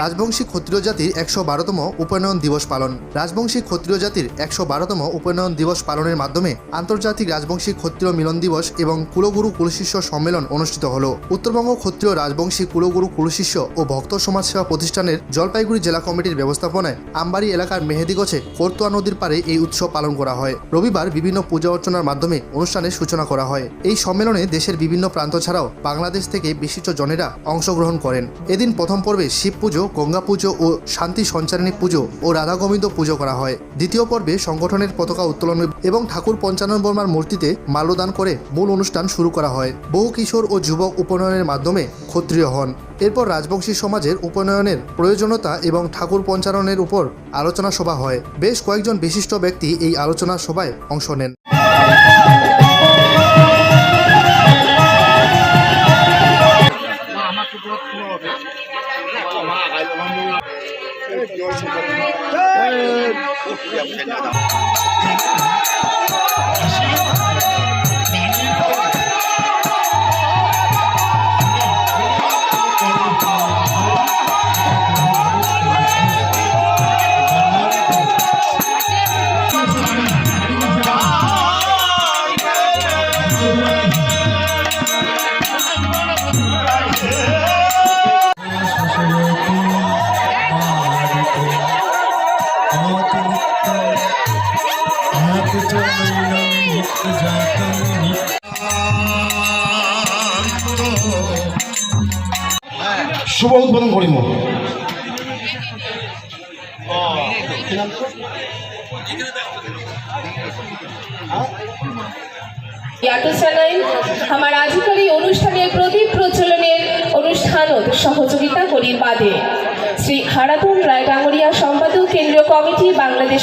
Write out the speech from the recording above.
রাজবংশী ক্ষত্রিয় জাতির একশো বারোতম উপনয়ন দিবস পালন। রাজবংশী ক্ষত্রিয় জাতির একশো বারোতম উপনয়ন দিবস পালনের মাধ্যমে আন্তর্জাতিক রাজবংশী ক্ষত্রিয় মিলন দিবস এবং কুলগুরু কুলশিষ্য সম্মেলন অনুষ্ঠিত হল। উত্তরবঙ্গ ক্ষত্রিয় রাজবংশী কুলগুরু কুলশিষ্য ও ভক্ত সমাজ সেবা প্রতিষ্ঠানের জলপাইগুড়ি জেলা কমিটির ব্যবস্থাপনায় আমবাড়ি এলাকার মেহেদিগছে কোরতোয়া নদীর পারে এই উৎসব পালন করা হয়। রবিবার বিভিন্ন পূজা অর্চনার মাধ্যমে অনুষ্ঠানের সূচনা করা হয়। এই সম্মেলনে দেশের বিভিন্ন প্রান্ত ছাড়াও বাংলাদেশ থেকে বিশিষ্ট জনেরা অংশগ্রহণ করেন। এদিন প্রথম পর্বে শিব পুজো, গঙ্গা পুজো ও শান্তি সঞ্চারিণী পুজো ও রাধা গোবিন্দ পুজো করা হয়। দ্বিতীয় পর্বে সংগঠনের পতাকা উত্তোলন এবং ঠাকুর পঞ্চানন বর্মার মূর্তিতে মাল্যদান করে মূল অনুষ্ঠান শুরু করা হয়। বহু কিশোর ও যুবক উপনয়নের মাধ্যমে ক্ষত্রিয় হন। এরপর রাজবংশী সমাজের উপনয়নের প্রয়োজনীয়তা এবং ঠাকুর পঞ্চাননের উপর আলোচনা সভা হয়। বেশ কয়েকজন বিশিষ্ট ব্যক্তি এই আলোচনা সভায় অংশ নেন। 我们要一起到达 শুভ উদ্বোধন ইয়াটোসানাই, আমার আজিকার এই অনুষ্ঠানের প্রদীপ প্রচলনের অনুষ্ঠানত সহযোগিতা করির বাদে। শ্রী হারাধন রায় ডাঙ্গরিয়া সম্পাদক কেন্দ্রীয় কমিটি বাংলাদেশ